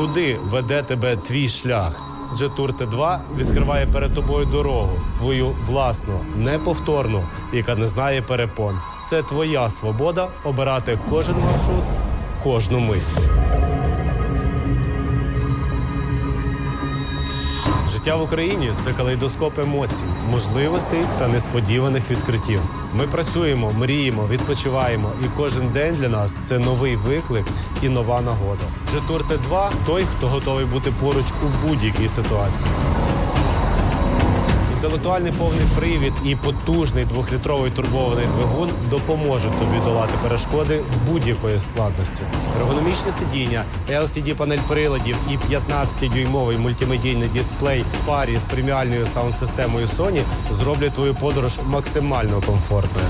Туди веде тебе твій шлях. Джетур Т2 відкриває перед тобою дорогу, твою власну, неповторну, яка не знає перепон. Це твоя свобода обирати кожен маршрут, кожну мить. Життя в Україні це калейдоскоп емоцій, можливостей та несподіваних відкриттів. Ми працюємо, мріємо, відпочиваємо, і кожен день для нас це новий виклик і нова нагода. Джетур Т2 той, хто готовий бути поруч у будь-якій ситуації. Інтелектуальний повний привід і потужний двохлітровий турбований двигун допоможуть тобі долати перешкоди будь-якої складності. Ергономічне сидіння, LCD-панель приладів і 15-дюймовий мультимедійний дисплей в парі з преміальною саунд-системою Sony зроблять твою подорож максимально комфортною.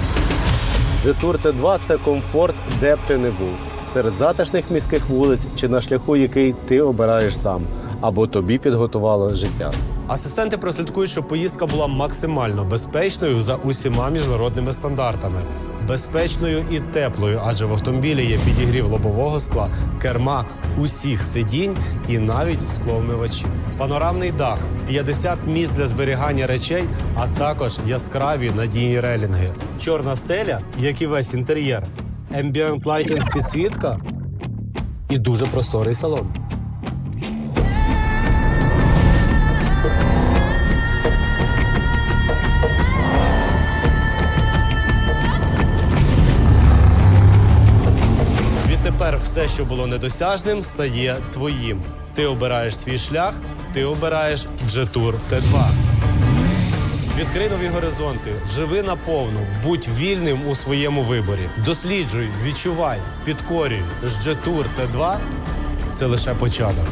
Jetour T2 – це комфорт, де б ти не був. Серед затишних міських вулиць чи на шляху, який ти обираєш сам, або тобі підготувало життя. Асистенти прослідкують, щоб поїздка була максимально безпечною за усіма міжнародними стандартами. Безпечною і теплою, адже в автомобілі є підігрів лобового скла, керма усіх сидінь і навіть скловмивачі. Панорамний дах, 50 місць для зберігання речей, а також яскраві надійні релінги. Чорна стеля, як і весь інтер'єр, ambient lighting підсвітка і дуже просторий салон. Відтепер все, що було недосяжним, стає твоїм. Ти обираєш свій шлях, ти обираєш Джетур Т2. Відкрий нові горизонти, живи наповну, будь вільним у своєму виборі. Досліджуй, відчувай, підкорюй. Джетур Т2 це лише початок.